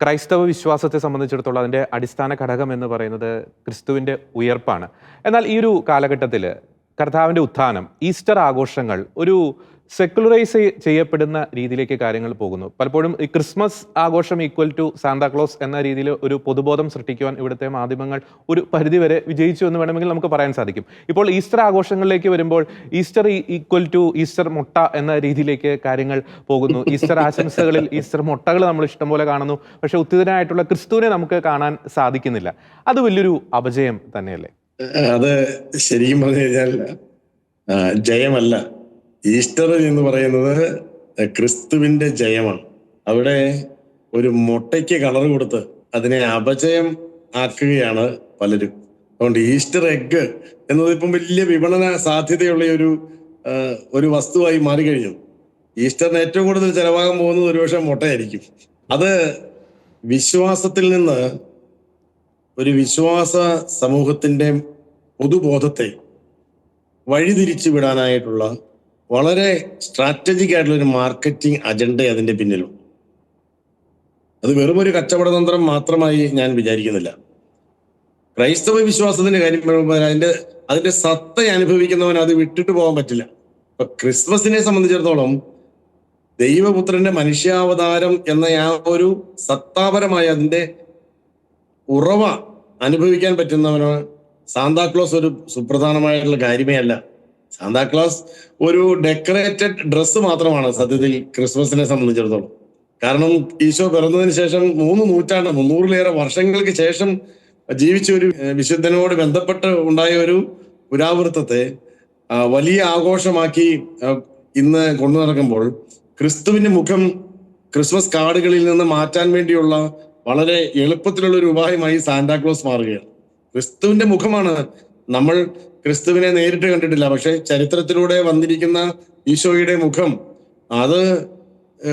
ക്രൈസ്തവ വിശ്വാസത്തെ സംബന്ധിച്ചിടത്തോളം അതിന്റെ അടിസ്ഥാന ഘടകം എന്ന് പറയുന്നത് ക്രിസ്തുവിന്റെ ഉയർപ്പാണ്. എന്നാൽ ഈ ഒരു കാലഘട്ടത്തിൽ കർത്താവിന്റെ ഉത്ഥാനം ഈസ്റ്റർ ആഘോഷങ്ങൾ ഒരു സെക്കുലറൈസ് ചെയ്യപ്പെടുന്ന രീതിയിലേക്ക് കാര്യങ്ങൾ പോകുന്നു. പലപ്പോഴും ഈ ക്രിസ്മസ് ആഘോഷം ഈക്വൽ ടു സാന്താക്ലോസ് എന്ന രീതിയിൽ ഒരു പൊതുബോധം സൃഷ്ടിക്കുവാൻ ഇവിടുത്തെ മാധ്യമങ്ങൾ ഒരു പരിധിവരെ വിജയിച്ചു എന്ന് വേണമെങ്കിൽ നമുക്ക് പറയാൻ സാധിക്കും. ഇപ്പോൾ ഈസ്റ്റർ ആഘോഷങ്ങളിലേക്ക് വരുമ്പോൾ ഈസ്റ്റർ ഈക്വൽ ടു ഈസ്റ്റർ മുട്ട എന്ന രീതിയിലേക്ക് കാര്യങ്ങൾ പോകുന്നു. ഈസ്റ്റർ ആശംസകളിൽ ഈസ്റ്റർ മുട്ടകൾ നമ്മൾ ഇഷ്ടം പോലെ കാണുന്നു. പക്ഷെ ഉത്തിതനായിട്ടുള്ള ക്രിസ്തുവിനെ നമുക്ക് കാണാൻ സാധിക്കുന്നില്ല. അത് വലിയൊരു അപജയം തന്നെയല്ലേ? അത് ശരിക്കും പറഞ്ഞു കഴിഞ്ഞാൽ ജയമല്ല. ഈസ്റ്റർ എന്ന് പറയുന്നത് ക്രിസ്തുവിന്റെ ജയമാണ്. അവിടെ ഒരു മുട്ടയ്ക്ക് കളർ കൊടുത്ത് അതിനെ അപജയം ആക്കുകയാണ് പലരും. അതുകൊണ്ട് ഈസ്റ്റർ എഗ് എന്നത് ഇപ്പം വലിയ വിപണന സാധ്യതയുള്ള ഒരു ഒരു വസ്തുവായി മാറിക്കഴിഞ്ഞു. ഈസ്റ്ററിന് ഏറ്റവും കൂടുതൽ ചെലവാകാൻ പോകുന്നത് ഒരുപക്ഷെ മുട്ടയായിരിക്കും. അത് വിശ്വാസത്തിൽ നിന്ന് ഒരു വിശ്വാസ സമൂഹത്തിന്റെ പൊതുബോധത്തെ വഴിതിരിച്ചു വിടാനായിട്ടുള്ള വളരെ സ്ട്രാറ്റജിക് ആയിട്ടുള്ള ഒരു മാർക്കറ്റിംഗ് അജണ്ട അതിന്റെ പിന്നിലും. അത് വെറും ഒരു കച്ചവട തന്ത്രം മാത്രമായി ഞാൻ വിചാരിക്കുന്നില്ല. ക്രൈസ്തവ വിശ്വാസത്തിന്റെ കാര്യം പറയുമ്പോൾ അതിന്റെ അതിന്റെ സത്ത അനുഭവിക്കുന്നവൻ അത് വിട്ടിട്ട് പോകാൻ പറ്റില്ല. ഇപ്പൊ ക്രിസ്മസിനെ സംബന്ധിച്ചിടത്തോളം ദൈവപുത്രന്റെ മനുഷ്യാവതാരം എന്ന ആ ഒരു സത്താപരമായ അതിന്റെ ഉറവ അനുഭവിക്കാൻ പറ്റുന്നവന് സാന്താക്ലോസ് ഒരു സുപ്രധാനമായിട്ടുള്ള കാര്യമേ അല്ല. സാന്താക്ലോസ് ഒരു ഡെക്കറേറ്റഡ് ഡ്രസ്സ് മാത്രമാണ് സത്യത്തിൽ ക്രിസ്മസിനെ സംബന്ധിച്ചിടത്തോളം. കാരണം ഈശോ പിറന്നതിന് ശേഷം മൂന്ന് നൂറ്റാണ്ട് മുന്നൂറിലേറെ വർഷങ്ങൾക്ക് ശേഷം ജീവിച്ച ഒരു വിശുദ്ധനോട് ബന്ധപ്പെട്ട് ഉണ്ടായ ഒരു പുരാവൃത്തത്തെ വലിയ ആഘോഷമാക്കി ഇന്ന് കൊണ്ടു നടക്കുമ്പോൾ ക്രിസ്തുവിന്റെ മുഖം ക്രിസ്മസ് കാർഡുകളിൽ നിന്ന് മാറ്റാൻ വേണ്ടിയുള്ള വളരെ എളുപ്പത്തിലുള്ള ഒരു ഉപായമായി സാന്താക്ലോസ് മാറുകയാണ്. ക്രിസ്തുവിന്റെ മുഖമാണ് നമ്മൾ ക്രിസ്തുവിനെ നേരിട്ട് കണ്ടിട്ടില്ല. പക്ഷെ ചരിത്രത്തിലൂടെ വന്നിരിക്കുന്ന ഈശോയുടെ മുഖം അത്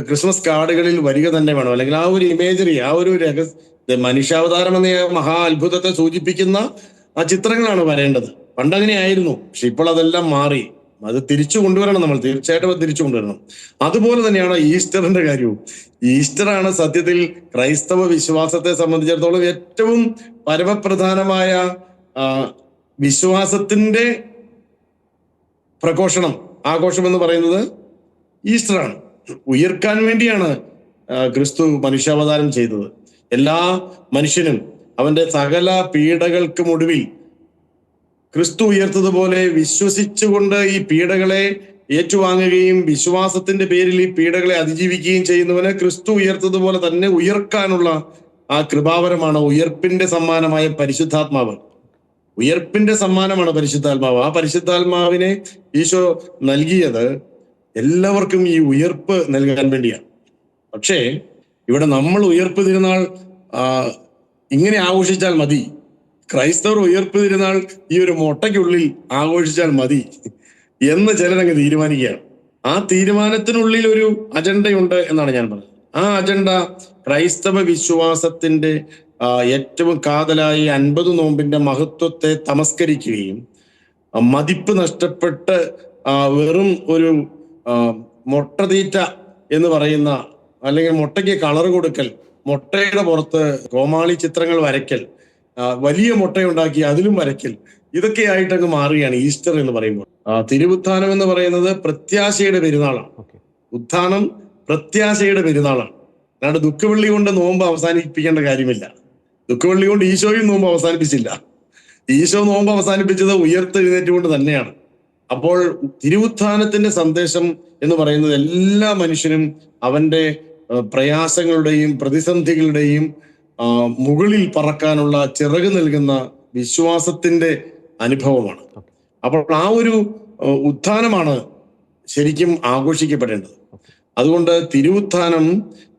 ക്രിസ്മസ് കാർഡുകളിൽ വരിക തന്നെ വേണം. അല്ലെങ്കിൽ ആ ഒരു ഇമേജറി ആ ഒരു രഹസ്യ മനുഷ്യാവതാരം എന്ന മഹാ അത്ഭുതത്തെ സൂചിപ്പിക്കുന്ന ആ ചിത്രങ്ങളാണ് വരേണ്ടത്. പണ്ടങ്ങനെ ആയിരുന്നു. പക്ഷെ ഇപ്പോൾ അതെല്ലാം മാറി. അത് തിരിച്ചു കൊണ്ടുവരണം നമ്മൾ. തീർച്ചയായിട്ടും അത് തിരിച്ചു കൊണ്ടുവരണം. അതുപോലെ തന്നെയാണ് ഈസ്റ്ററിന്റെ കാര്യവും. ഈസ്റ്ററാണ് സത്യത്തിൽ ക്രൈസ്തവ വിശ്വാസത്തെ സംബന്ധിച്ചിടത്തോളം ഏറ്റവും പരമപ്രധാനമായ വിശ്വാസത്തിന്റെ പ്രഘോഷണം ആഘോഷം എന്ന് പറയുന്നത് ഈസ്റ്ററാണ് ഉയർക്കാൻ വേണ്ടിയാണ് ക്രിസ്തു മനുഷ്യാവതാരം ചെയ്തത്. എല്ലാ മനുഷ്യനും അവന്റെ സകല പീഡകൾക്കും ഒടുവിൽ ക്രിസ്തു ഉയർത്തതുപോലെ വിശ്വസിച്ചുകൊണ്ട് ഈ പീഡകളെ ഏറ്റുവാങ്ങുകയും വിശ്വാസത്തിന്റെ പേരിൽ ഈ പീഡകളെ അതിജീവിക്കുകയും ചെയ്യുന്നവന് ക്രിസ്തു ഉയർത്തതുപോലെ തന്നെ ഉയർക്കാനുള്ള ആ കൃപാവരമാണ് ഉയർപ്പിന്റെ സമ്മാനമായ പരിശുദ്ധാത്മാവ്. ഉയർപ്പിന്റെ സമ്മാനമാണ് പരിശുദ്ധാത്മാവ്. ആ പരിശുദ്ധാത്മാവിനെ ഈശോ നൽകിയത് എല്ലാവർക്കും ഈ ഉയർപ്പ് നൽകാൻ വേണ്ടിയാണ്. പക്ഷേ ഇവിടെ നമ്മൾ ഉയർപ്പ് തിരുനാൾ ഇങ്ങനെ ആഘോഷിച്ചാൽ മതി. ക്രൈസ്തവർ ഉയർപ്പ് തിരുനാൾ ഈ ഒരു മുട്ടയ്ക്കുള്ളിൽ ആഘോഷിച്ചാൽ മതി എന്ന് ചിലരങ്ങ് തീരുമാനിക്കുകയാണ്. ആ തീരുമാനത്തിനുള്ളിൽ ഒരു അജണ്ടയുണ്ട് എന്നാണ് ഞാൻ പറഞ്ഞത്. ആ അജണ്ട ക്രൈസ്തവ വിശ്വാസത്തിന്റെ ഏറ്റവും കാതലായി അൻപത് നോമ്പിന്റെ മഹത്വത്തെ തമസ്കരിക്കുകയും മതിപ്പ് നഷ്ടപ്പെട്ട് വെറും ഒരു മുട്ടതീറ്റ എന്ന് പറയുന്ന അല്ലെങ്കിൽ മുട്ടയ്ക്ക് കളർ കൊടുക്കൽ മുട്ടയുടെ പുറത്ത് കോമാളി ചിത്രങ്ങൾ വരയ്ക്കൽ വലിയ മുട്ടയുണ്ടാക്കി അതിലും വരയ്ക്കൽ ഇതൊക്കെ ആയിട്ട് അങ്ങ് മാറുകയാണ് ഈസ്റ്റർ എന്ന് പറയുമ്പോൾ. തിരുവുത്ഥാനം എന്ന് പറയുന്നത് പ്രത്യാശയുടെ പെരുന്നാളാണ്. ഉത്ഥാനം പ്രത്യാശയുടെ പെരുന്നാളാണ്. അല്ലാണ്ട് ദുഃഖവെള്ളി കൊണ്ട് നോമ്പ് അവസാനിപ്പിക്കേണ്ട കാര്യമില്ല. ദുഃഖവെള്ളി കൊണ്ട് ഈശോയും നോമ്പ് അവസാനിപ്പിച്ചില്ല. ഈശോ നോമ്പ് അവസാനിപ്പിച്ചത് ഉയർത്തെഴുന്നേറ്റ് കൊണ്ട് തന്നെയാണ്. അപ്പോൾ തിരുവുത്ഥാനത്തിന്റെ സന്ദേശം എന്ന് പറയുന്നത് എല്ലാ മനുഷ്യനും അവന്റെ പ്രയാസങ്ങളുടെയും പ്രതിസന്ധികളുടെയും മുകളിൽ പറക്കാനുള്ള ചിറക് നൽകുന്ന വിശ്വാസത്തിന്റെ അനുഭവമാണ്. അപ്പോൾ ആ ഒരു ഉത്ഥാനമാണ് ശരിക്കും ആഘോഷിക്കപ്പെടേണ്ടത്. അതുകൊണ്ട് തിരുവുത്ഥാനം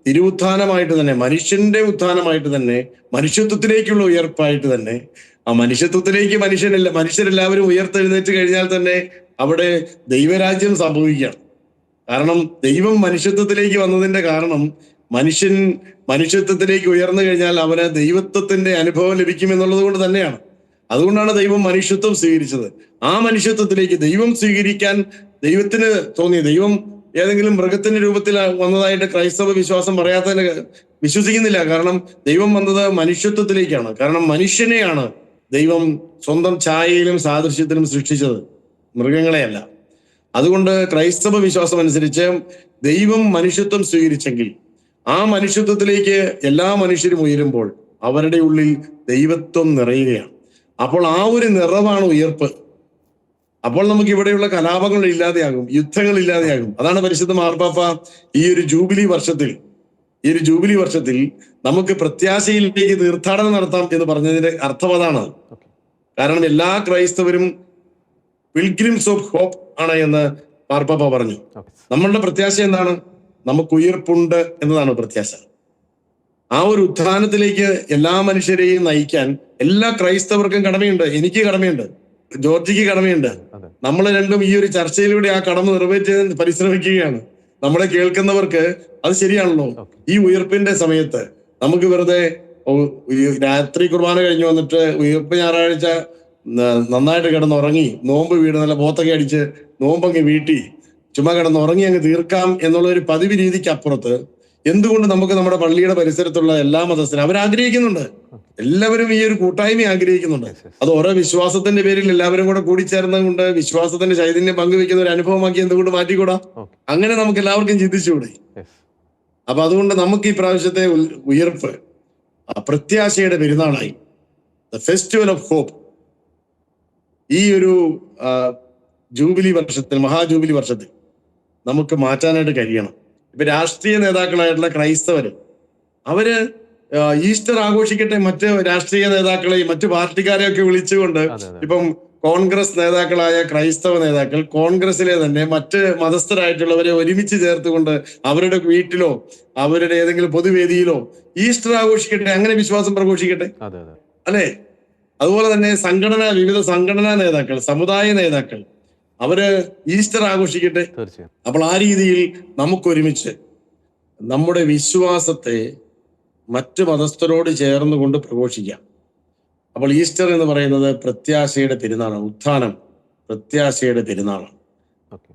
തിരുവുത്ഥാനമായിട്ട് തന്നെ മനുഷ്യന്റെ ഉത്ഥാനമായിട്ട് തന്നെ മനുഷ്യത്വത്തിലേക്കുള്ള ഉയർപ്പായിട്ട് തന്നെ ആ മനുഷ്യത്വത്തിലേക്ക് മനുഷ്യനല്ല മനുഷ്യരെല്ലാവരും ഉയർത്തെഴുന്നേറ്റ് കഴിഞ്ഞാൽ തന്നെ അവിടെ ദൈവരാജ്യം സംഭവിക്കുകയാണ് കാരണം ദൈവം മനുഷ്യത്വത്തിലേക്ക് വന്നതിന്റെ കാരണം മനുഷ്യൻ മനുഷ്യത്വത്തിലേക്ക് ഉയർന്നു കഴിഞ്ഞാൽ അവന് ദൈവത്വത്തിന്റെ അനുഭവം ലഭിക്കും എന്നുള്ളത് കൊണ്ട് തന്നെയാണ്. അതുകൊണ്ടാണ് ദൈവം മനുഷ്യത്വം സ്വീകരിച്ചത്. ആ മനുഷ്യത്വത്തിലേക്ക് ദൈവം സ്വീകരിക്കാൻ ദൈവത്തിന് തോന്നി ദൈവം ഏതെങ്കിലും മൃഗത്തിന്റെ രൂപത്തിൽ വന്നതായിട്ട് ക്രൈസ്തവ വിശ്വാസം പറയാത്തതിന് വിശ്വസിക്കുന്നില്ല. കാരണം ദൈവം വന്നത് മനുഷ്യത്വത്തിലേക്കാണ്. കാരണം മനുഷ്യനെയാണ് ദൈവം സ്വന്തം ഛായയിലും സാദൃശ്യത്തിലും സൃഷ്ടിച്ചത്. മൃഗങ്ങളെയല്ല. അതുകൊണ്ട് ക്രൈസ്തവ വിശ്വാസം അനുസരിച്ച് ദൈവം മനുഷ്യത്വം സ്വീകരിച്ചെങ്കിൽ ആ മനുഷ്യത്വത്തിലേക്ക് എല്ലാ മനുഷ്യരും ഉയരുമ്പോൾ അവരുടെ ഉള്ളിൽ ദൈവത്വം നിറയുകയാണ്. അപ്പോൾ ആ ഒരു നിറവാണ് ഉയർപ്പ്. അപ്പോൾ നമുക്ക് ഇവിടെയുള്ള കലാപങ്ങൾ ഇല്ലാതെയാകും യുദ്ധങ്ങൾ ഇല്ലാതെയാകും. അതാണ് പരിശുദ്ധ മാർപ്പാപ്പ ഈ ഒരു ജൂബിലി വർഷത്തിൽ ഈ ഒരു ജൂബിലി വർഷത്തിൽ നമുക്ക് പ്രത്യാശയിലേക്ക് തീർത്ഥാടനം നടത്താം എന്ന് പറഞ്ഞതിന്റെ അർത്ഥം അതാണ്. കാരണം എല്ലാ ക്രൈസ്തവരും പിൽഗ്രിംസ് ഓഫ് ഹോപ്പ് ആണ് എന്ന് മാർപ്പാപ്പ പറഞ്ഞു. നമ്മളുടെ പ്രത്യാശ എന്താണ്? നമുക്ക് ഉയർപ്പുണ്ട് എന്നതാണ് പ്രത്യാശ. ആ ഒരു ഉത്ഥാനത്തിലേക്ക് എല്ലാ മനുഷ്യരെയും നയിക്കാൻ എല്ലാ ക്രൈസ്തവർക്കും കടമയുണ്ട്. എനിക്ക് കടമയുണ്ട്. ജോർജിക്ക് കടമയുണ്ട്. നമ്മൾ രണ്ടും ഈ ഒരു ചർച്ചയിലൂടെ ആ കടമ നിറവേറ്റാൻ പരിശ്രമിക്കുകയാണ്. നമ്മളെ കേൾക്കുന്നവർക്ക് അത് ശരിയാണല്ലോ. ഈ ഉയർപ്പിന്റെ സമയത്ത് നമുക്ക് വെറുതെ രാത്രി കുർബാന കഴിഞ്ഞു വന്നിട്ട് ഉയർപ്പ് ഞായറാഴ്ച നന്നായിട്ട് കിടന്ന് ഉറങ്ങി നോമ്പ് വീട് നല്ല പോത്തൊക്കെ അടിച്ച് നോമ്പങ്ങ് വീട്ടി ചുമ്മാ കിടന്ന് ഉറങ്ങി അങ്ങ് തീർക്കാം എന്നുള്ള ഒരു പതിവ് രീതിക്ക് അപ്പുറത്ത് എന്തുകൊണ്ട് നമുക്ക് നമ്മുടെ പള്ളിയുടെ പരിസരത്തുള്ള എല്ലാ മതസ്ഥരും അവർ ആഗ്രഹിക്കുന്നുണ്ട് എല്ലാവരും ഈ ഒരു കൂട്ടായ്മ ആഗ്രഹിക്കുന്നുണ്ട്. അത് ഓരോ വിശ്വാസത്തിന്റെ പേരിൽ എല്ലാവരും കൂടെ കൂടിച്ചേർന്നുകൊണ്ട് വിശ്വാസത്തിന്റെ ചൈതന്യം പങ്കുവെക്കുന്ന ഒരു അനുഭവമാക്കി എന്തുകൊണ്ട് മാറ്റിക്കൂടാ? അങ്ങനെ നമുക്ക് എല്ലാവർക്കും ചിന്തിച്ചുകൂടെ? അപ്പൊ അതുകൊണ്ട് നമുക്ക് ഈ പ്രാവശ്യത്തെ ഉയർപ്പ് ആ പ്രത്യാശയുടെ പെരുന്നാളായി. ദ ഫെസ്റ്റിവൽ ഓഫ് ഹോപ്പ് ഈ ഒരു ജൂബിലി വർഷത്തിൽ മഹാജൂബിലി വർഷത്തിൽ നമുക്ക് മാറ്റാനായിട്ട് കഴിയണം. ഇപ്പൊ രാഷ്ട്രീയ നേതാക്കളായിട്ടുള്ള ക്രൈസ്തവര് അവർ ഈസ്റ്റർ ആഘോഷിക്കട്ടെ മറ്റ് രാഷ്ട്രീയ നേതാക്കളെയും മറ്റു പാർട്ടിക്കാരെയൊക്കെ വിളിച്ചുകൊണ്ട് ഇപ്പം കോൺഗ്രസ് നേതാക്കളായ ക്രൈസ്തവ നേതാക്കൾ കോൺഗ്രസിലെ തന്നെ മറ്റ് മതസ്ഥരായിട്ടുള്ളവരെ ഒരുമിച്ച് ചേർത്തുകൊണ്ട് അവരുടെ വീട്ടിലോ അവരുടെ ഏതെങ്കിലും പൊതുവേദിയിലോ ഈസ്റ്റർ ആഘോഷിക്കട്ടെ അങ്ങനെ വിശ്വാസം പ്രഘോഷിക്കട്ടെ. അല്ലെ? അതുപോലെ തന്നെ സംഘടന വിവിധ സംഘടനാ നേതാക്കൾ സമുദായ നേതാക്കൾ അവർ ഈസ്റ്റർ ആഘോഷിക്കട്ടെ? അപ്പോൾ ആ രീതിയിൽ നമുക്കൊരുമിച്ച് നമ്മുടെ വിശ്വാസത്തെ മറ്റ് മതസ്ഥരോട് ചേർന്നുകൊണ്ട് പ്രഘോഷിക്കാം. അപ്പോൾ ഈസ്റ്റർ എന്ന് പറയുന്നത് പ്രത്യാശയുടെ പെരുന്നാളാണ് ഉത്ഥാനം പ്രത്യാശയുടെ പെരുന്നാളാണ്. ഓക്കെ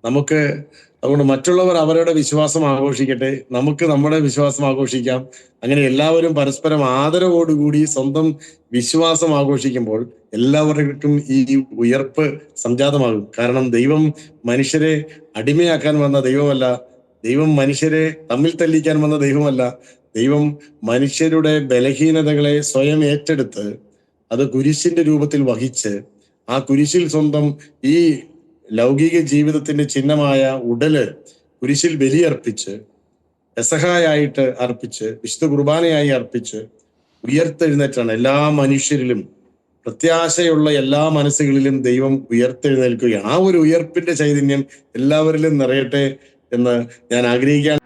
നമുക്ക് അതുകൊണ്ട് മറ്റുള്ളവർ അവരുടെ വിശ്വാസം ആഘോഷിക്കട്ടെ. നമുക്ക് നമ്മുടെ വിശ്വാസം ആഘോഷിക്കാം. അങ്ങനെ എല്ലാവരും പരസ്പരം ആദരവോടുകൂടി സ്വന്തം വിശ്വാസം ആഘോഷിക്കുമ്പോൾ എല്ലാവർക്കും ഈ ഉയർപ്പ് സംജാതമാകും. കാരണം ദൈവം മനുഷ്യരെ അടിമയാക്കാൻ വന്ന ദൈവമല്ല. ദൈവം മനുഷ്യരെ തമ്മിൽ തല്ലിക്കാൻ വന്ന ദൈവമല്ല. ദൈവം മനുഷ്യരുടെ ബലഹീനതകളെ സ്വയം ഏറ്റെടുത്ത് അത് കുരിശിന്റെ രൂപത്തിൽ വഹിച്ച് ആ കുരിശിൽ സ്വന്തം ഈ ലൗകിക ജീവിതത്തിന്റെ ചിഹ്നമായ ഉടൽ കുരിശിൽ ബലിയർപ്പിച്ച് എസഹായായിട്ട് അർപ്പിച്ച് വിശുദ്ധ കുർബാനയായി അർപ്പിച്ച് ഉയർത്തെഴുന്നേറ്റാണ് എല്ലാ മനുഷ്യരിലും. പ്രത്യാശയുള്ള എല്ലാ മനസ്സുകളിലും ദൈവം ഉയർത്തെഴുന്നേൽക്കുകയാണ്. ആ ഒരു ഉയർപ്പിന്റെ ചൈതന്യം എല്ലാവരിലും നിറയട്ടെ എന്ന് ഞാൻ ആഗ്രഹിക്കുകയാണ്.